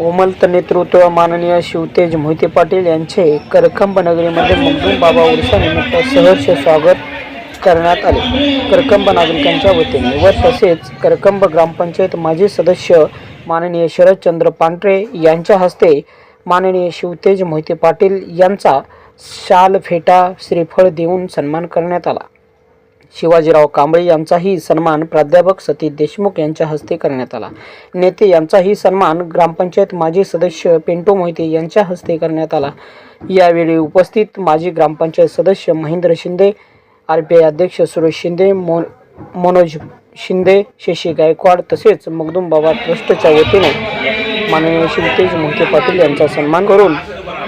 ओमलत नेतृत्व माननीय शिवतेज मोहिते पाटील यांचे करकंब नगरीमध्ये मुंबई बाबा उर्सानिमित्त सहर्ष स्वागत करण्यात आले. करकंब नागरिकांच्या वतीने व तसेच करकंब ग्रामपंचायत माजी सदस्य माननीय शरदचंद्र पांढरे यांच्या हस्ते माननीय शिवतेज मोहिते पाटील यांचा शाल फेटा श्रीफळ देऊन सन्मान करण्यात आला. शिवाजीराव कांबळे यांचाही सन्मान प्राध्यापक सतीश देशमुख यांच्या हस्ते करण्यात आला. नेते यांचाही सन्मान ग्रामपंचायत माजी सदस्य पिंटो मोहिते यांच्या हस्ते करण्यात आला. यावेळी उपस्थित माजी ग्रामपंचायत सदस्य Mahendra Shinde R P I अध्यक्ष सुरेश शिंदे मो मनोज शिंदे शशी गायकवाड तसेच मगदूम बाबा ट्रस्टच्या वतीने माननीय शिवतेज मोहिते पाटील यांचा सन्मान करून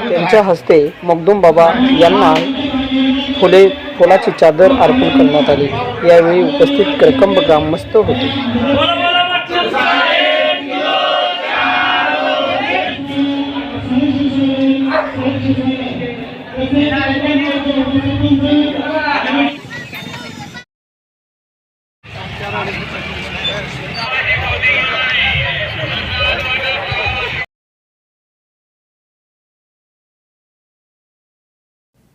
त्यांच्या हस्ते मगदूम बाबा यांना फुले फुलाची चादर अर्पण करण्यात आली. यावेळी उपस्थित करकंब ग्रामस्थ होते.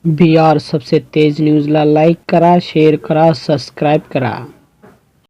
बी आर सबसे तेज न्यूजला लाईक करा शेअर करा सबस्क्राईब करा।